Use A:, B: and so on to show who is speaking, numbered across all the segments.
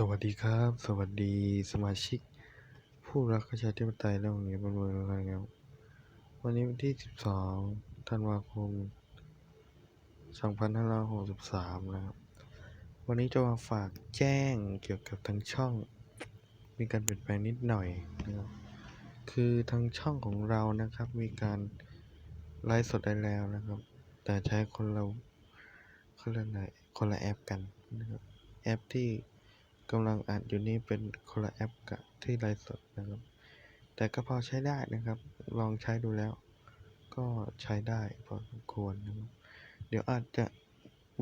A: สวัสดีครับ สวัสดีสมาชิก ผู้รักประชาธิปไตยและองค์กรบ้านเมืองแล้วกันครับวันนี้วันที่ 12 ธันวาคม 2563 นะครับ วันนี้จะมาฝากแจ้งเกี่ยวกับทางช่อง มีการเปลี่ยนแปลงนิดหน่อยนะครับคือทางช่องของเรานะครับ มีการไลฟ์สดได้แล้วนะครับ แต่ใช้คนเราเขาเรียกอะไรคนละแอปกันนะครับแอปที่ กำลังอัดอยู่นี้เป็นคนละแอปกับที่ไลฟ์สดนะครับ แต่ก็พอใช้ได้นะครับ ลองใช้ดูแล้ว ก็ใช้ได้พอสมควรนะครับ เดี๋ยวอาจจะ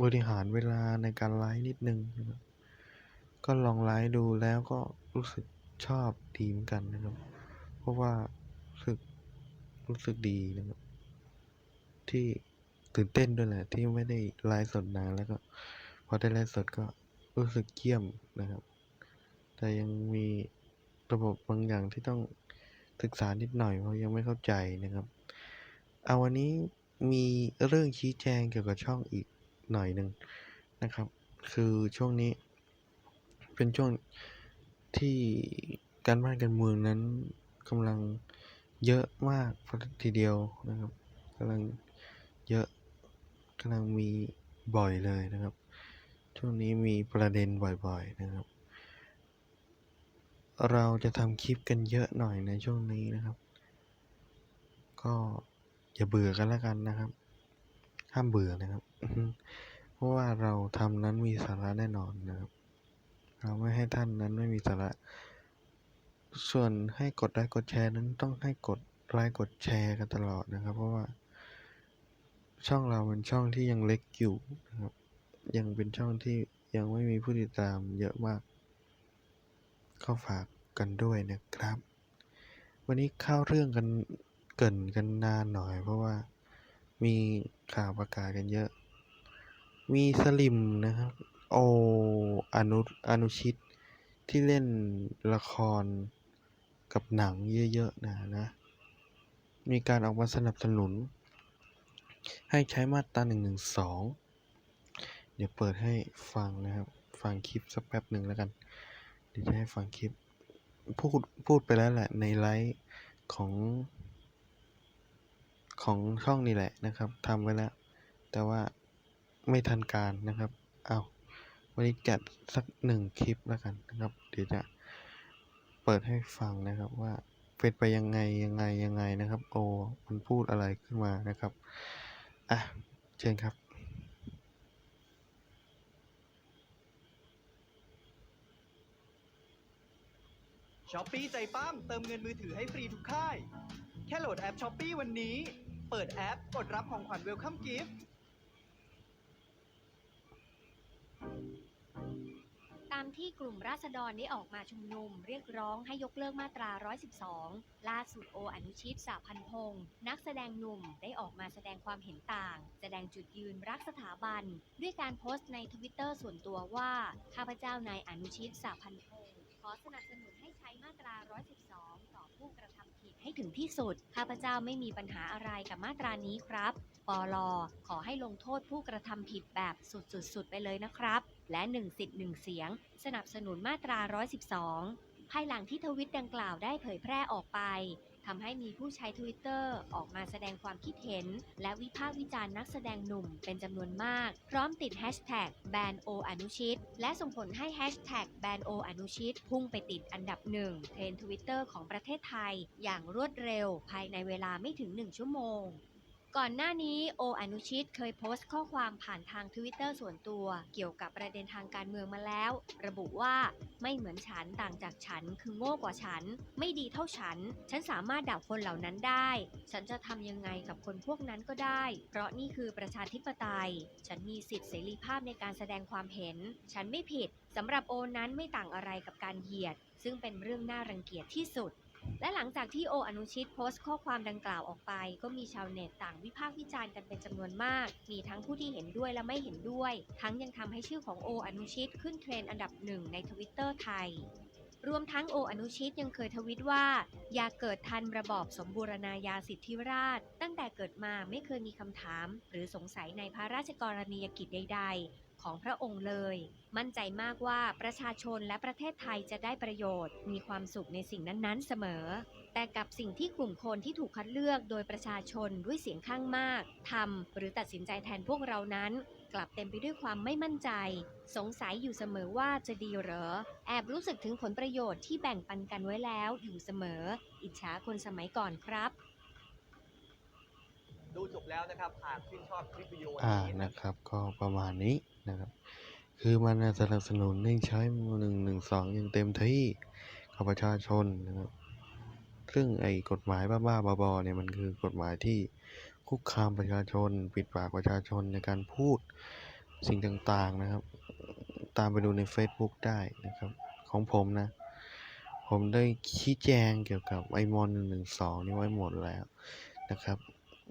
A: บริหารเวลาในการไลฟ์นิดนึงนะครับ ก็ลองไลฟ์ดูแล้วก็รู้สึกชอบดีเหมือนกันนะครับ เพราะว่ารู้สึกรู้สึกดีนะครับ ที่ตื่นเต้นด้วยแหละที่ไม่ได้ไลฟ์สดนานแล้วก็ พอได้ไลฟ์สดก็ รู้สึกเยี่ยมนะครับ แต่ยังมีระบบบางอย่างที่ต้องศึกษานิดหน่อยเพราะยังไม่เข้าใจนะครับเอาวันนี้มีเรื่องชี้แจงเกี่ยวกับช่องอีกหน่อยหนึ่งนะครับ คือช่วงนี้ เป็นช่วงที่การบ้านการเมืองนั้นกำลังเยอะมากทีเดียวนะครับกำลังเยอะกำลังมีบ่อยเลยนะครับ ช่วงนี้มีประเด็นบ่อย ๆ นะครับ เราจะทำคลิปกันเยอะหน่อยในช่วงนี้นะครับ ก็อย่าเบื่อกันแล้วกันนะครับ ห้ามเบื่อนะครับ เพราะว่าเราทำนั้นมีสาระแน่นอนนะครับ เราไม่ให้ท่านนั้นไม่มีสาระ ส่วนให้กดไลค์กดแชร์นั้นต้องให้กดไลค์กดแชร์กันตลอดนะครับ เพราะว่าช่องเราเป็นช่องที่ยังเล็กอยู่นะครับ ยังเป็นช่องที่ยังไม่มีผู้ติดตามเยอะมาก ก็ฝากกันด้วยนะครับ วันนี้เข้าเรื่องกันเกินกันนานหน่อย เพราะว่ามีข่าวประกาศกันเยอะ มีสลิมนะครับ โออนุอนุชิตที่เล่นละครกับหนังเยอะๆนะนะ มีการออกมาสนับสนุน ให้ใช้มาตรา1นึ เดี๋ยวเปิดให้ฟังนะครับ ฟังคลิปสักแป๊บหนึ่งแล้วกัน เดี๋ยวจะให้ฟังคลิป พูดพูดไปแล้วแหละในไลฟ์ของ ของช่องนี่แหละนะครับทำไว้แล้ว แต่ว่าไม่ทันการนะครับ เอาววันนี้จัดสักหนึ่งคลิปแล้วกันนะครับ เดี๋ยวจะเปิดให้ฟังนะครับว่าเป็นไปยังไงยังไงยังไงนะครับ โอ้มันพูดอะไรขึ้นมานะครับ อะ เชิญครับ
B: ช้อปปี้ใจปั้มเติมเงินมือถือให้ฟรีทุกค่าย แค่โหลดแอปช้อปปี้วันนี้ เปิดแอปกดรับของขวัญเวลคัมกิฟต์
C: ตามที่กลุ่มราษฎรได้ออกมาชุมนุม เรียกร้องให้ยกเลิกมาตรา 112 ล่าสุดโออนุชิตสาพันพงศ์นักแสดงหนุ่มได้ออกมาแสดงความเห็นต่าง แสดงจุดยืนรักสถาบัน ด้วยการโพสต์ในทวิตเตอร์ส่วนตัวว่า ข้าพเจ้านายอนุชิตสาพันพงศ์ มาตรา 112 ต่อผู้กระทำผิดให้ถึงที่สุด ข้าพเจ้าไม่มีปัญหาอะไรกับมาตรานี้ครับ ปลขอให้ลงโทษผู้กระทำผิดแบบสุดๆไปเลยนะครับ และ1สิทธิ์1เสียง สนับสนุนมาตรา 112 ภายหลังที่ทวิตดังกล่าวได้เผยแพร่ออกไป ทำให้มีผู้ใช้ทวิตเตอร์ออกมาแสดงความคิดเห็น และวิพากษ์วิจารณ์นักแสดงหนุ่มเป็นจำนวนมาก พร้อมติดแฮชแท็กแบนโออนุชิต และส่งผลให้แฮชแท็กแบนโออนุชิต พุ่งไปติดอันดับหนึ่งเทรนทวิตเตอร์ของประเทศไทย อย่างรวดเร็วภายในเวลาไม่ถึง 1 ชั่วโมง ก่อนหน้านี้โออนุชิตเคยโพสต์ข้อความผ่านทางทวิตเตอร์ส่วนตัว เกี่ยวกับประเด็นทางการเมืองมาแล้ว ระบุว่าไม่เหมือนฉันต่างจากฉันคือโง่กว่าฉัน ไม่ดีเท่าฉัน ฉันสามารถด่าคนเหล่านั้นได้ ฉันจะทำยังไงกับคนพวกนั้นก็ได้ เพราะนี่คือประชาธิปไตย ฉันมีสิทธิเสรีภาพในการแสดงความเห็น ฉันไม่ผิดสำหรับโอนั้นไม่ต่างอะไรกับการเหยียด ซึ่งเป็นเรื่องน่ารังเกียจที่สุด และหลังจากที่โออนุชิตโพสต์ข้อความดังกล่าวออกไป ก็มีชาวเน็ตต่างวิพากษ์วิจารณ์กันเป็นจำนวนมาก มีทั้งผู้ที่เห็นด้วยและไม่เห็นด้วย ทั้งยังทำให้ชื่อของโออนุชิตขึ้นเทรนด์อันดับหนึ่งในทวิตเตอร์ไทย รวมทั้งโออนุชิตยังเคยทวิตว่า อย่าเกิดทันระบอบสมบูรณาญาสิทธิราช ตั้งแต่เกิดมาไม่เคยมีคำถาม หรือสงสัยในพระราชกรณียกิจใด ของพระองค์เลย มั่นใจมากว่าประชาชนและประเทศไทยจะได้ประโยชน์ มีความสุขในสิ่งนั้นๆ เสมอ แต่กับสิ่งที่กลุ่มคนที่ถูกคัดเลือกโดยประชาชนด้วยเสียงข้างมากทำหรือตัดสินใจแทนพวกเรานั้น กลับเต็มไปด้วยความไม่มั่นใจ สงสัยอยู่เสมอว่าจะดีหรอ แอบรู้สึกถึงผลประโยชน์ที่แบ่งปันกันไว้แล้วอยู่เสมอ อิจฉาคนสมัยก่อนครับ
B: ดูจบแล้วนะครับหากชื่นชอบคลิปวิดีโอ
A: อ่า
B: นี้
A: นะครับ ก็ประมาณนี้นะครับ คือมันสนับสนุนให้ใช้หนึ่งหนึ่งสองอย่างเต็มที่กับประชาชนนะครับ ซึ่งไอ้กฎหมายบ้าๆบอๆเนี่ยมันคือกฎหมายที่คุกคามประชาชน ปิดปากประชาชนในการพูดสิ่งต่างๆนะครับ ตามไปดูใน Facebook ได้นะครับ ของผมนะ ผมได้ชี้แจงเกี่ยวกับไอมอนหนึ่งหนึ่งสองนี่ไว้หมดแล้วนะครับ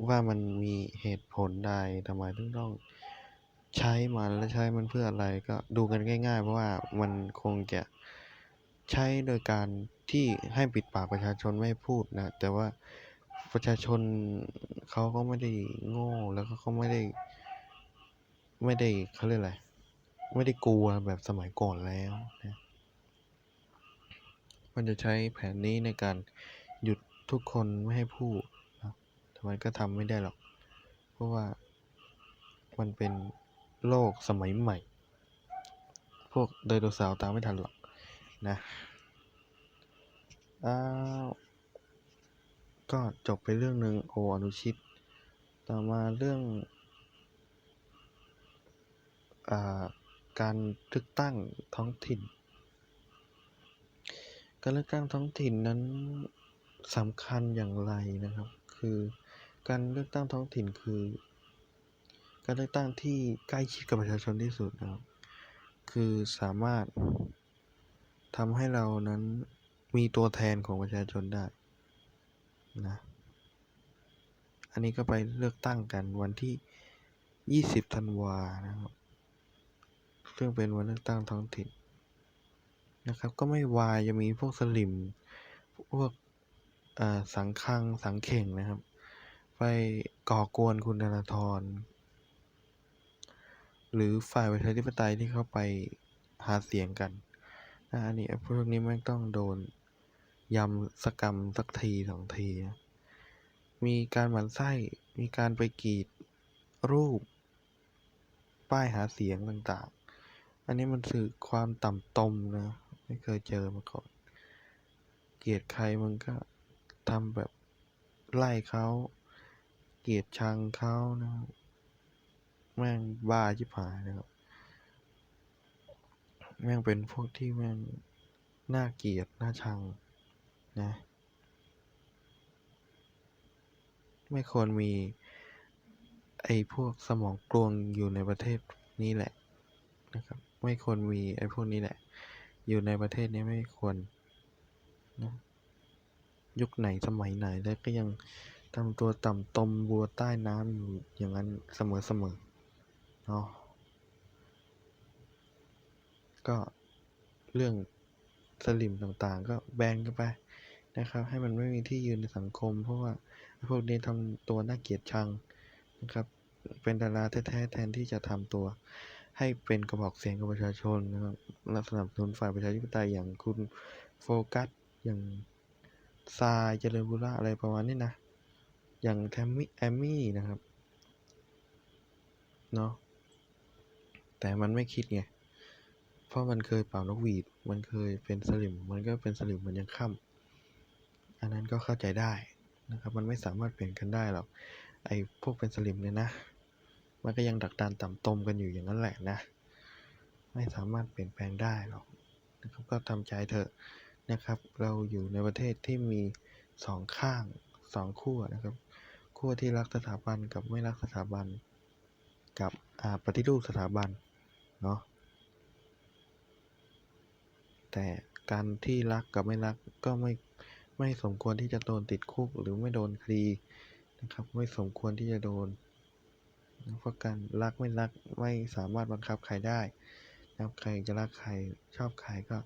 A: ว่ามันมีเหตุผลใดทำไมถึงต้องใช้มันและใช้มันเพื่ออะไรก็ดูกันง่าย ๆ เพราะว่ามันคงจะใช้โดยการที่ให้ปิดปากประชาชนไม่พูดนะแต่ว่าประชาชนเขาก็ไม่ได้โง่แล้วก็เขาไม่ได้ ไม่ได้เขาเรียกอะไรไม่ได้กลัวแบบสมัยก่อนแล้วนะมันจะใช้แผนนี้ในการหยุดทุกคนไม่ให้พูด มันก็ทำไม่ได้หรอก เพราะว่ามันเป็นโลกสมัยใหม่ พวกไดโนเสาร์ตามไม่ทันหรอกนะอ้าวก็จบไปเรื่องหนึ่งโออนุชิต ต่อมาเรื่องอการเลือกตั้งท้องถิ่น การเลือกตั้งท้องถิ่นนั้นสำคัญอย่างไรนะครับ คือ การเลือกตั้งท้องถิ่นคือ การเลือกตั้งที่ใกล้ชิดกับประชาชนที่สุดนะครับ คือสามารถทำให้เรานั้นมีตัวแทนของประชาชนได้นะอันนี้ก็ไปเลือกตั้งกันวันที่ 20 ธันวานะครับ ซึ่งเป็นวันเลือกตั้งท้องถิ่นนะครับ ก็ไม่วายจะมีพวกสลิม พวกสังคัง สังเข่งนะครับ ไปก่อกวนคุณธนาธร หรือฝ่ายประชาธิปไตยที่เข้าไปหาเสียงกันนะอันนี้พวกนี้ไม่งต้องโดนยำสกรรมสักทีสองทีนะมีการหมั่นไส้ มีการไปกรีดรูป ป้ายหาเสียงต่างๆ อันนี้มันสื่อความต่ำตมนะ ไม่เคยเจอมาก่อน เกลียดใครมันก็ทำแบบไล่เขา เกลียดชังเขานะครับแม่งบ้าชิบหายนะครับ แม่งเป็นพวกที่แม่งน่าเกลียดน่าชังนะ ไม่ควรมี ไอ้พวกสมองกลวงอยู่ในประเทศนี้แหละนะครับ ไม่ควรมีไอ้พวกนี้แหละ อยู่ในประเทศนี้ไม่ควรนะยุคไหนสมัยไหนแล้วก็ยัง ทำตัวต่ำตมบัวใต้น้ำอยู่อย่างนั้นเสมอเสมอเนาะก็เรื่องสลิมต่างๆ ก็แบนกันไปนะครับ ให้มันไม่มีที่ยืนในสังคม เพราะว่าพวกนี้ทำตัวน่าเกลียดชังนะครับ เป็นดาราแท้ๆแทนที่จะทำตัว ให้เป็นกระบอกเสียงกับประชาชนนะครับและสนับสนุนฝ่ายประชาธิปไตยอย่างคุณโฟกัสอย่างทรายเจริญบุระอะไรประมาณนี้นะ อย่างแทมมี่แอมมี่นะครับเนาะแต่มันไม่คิดไง เพราะมันเคยเป่านกหวีด มันเคยเป็นสลิม มันก็เป็นสลิมมันยังค่ำอันนั้นก็เข้าใจได้นะครับ มันไม่สามารถเปลี่ยนกันได้หรอก ไอ้พวกเป็นสลิมเนี่ยนะ มันก็ยังดักดานต่ำตมกันอยู่อย่างนั้นแหละนะ ไม่สามารถเปลี่ยนแปลงได้หรอกนะครับก็ทำใจเถอะนะครับ เราอยู่ในประเทศที่มีสองข้างสองขั้วนะครับ ขั้วที่รักสถาบันกับไม่รักสถาบัน กับอ่าปฏิรูปสถาบันเนาะแต่การที่รักกับไม่รักก็ไม่ไม่สมควรที่จะโดนติดคุกหรือไม่โดนคดีนะครับ ไม่สมควรที่จะโดนเพราะการรักไม่รักไม่สามารถบังคับใครได้นะครับใครจะรักใครชอบใครก็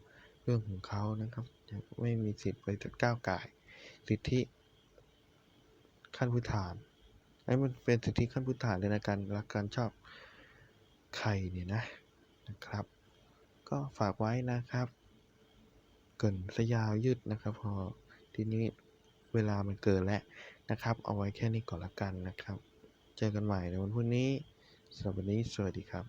A: เรื่องของเขานะครับ ไม่มีสิทธิ์ไปก้าวไก่สิทธิ ขั้นพื้นฐานไอ้มันเป็นสิทธิขั้นพื้นฐานเลยนะการรักการชอบใครเนี่ยนะนะครับ ก็ฝากไว้นะครับเกินซะยาวยืดนะครับ พอทีนี้เวลามันเกินแล้วนะครับ เอาไว้แค่นี้ก่อนละกันนะครับ เจอกันใหม่ในวันพรุ่งนี้สำหรับวันนี้สวัสดีครับ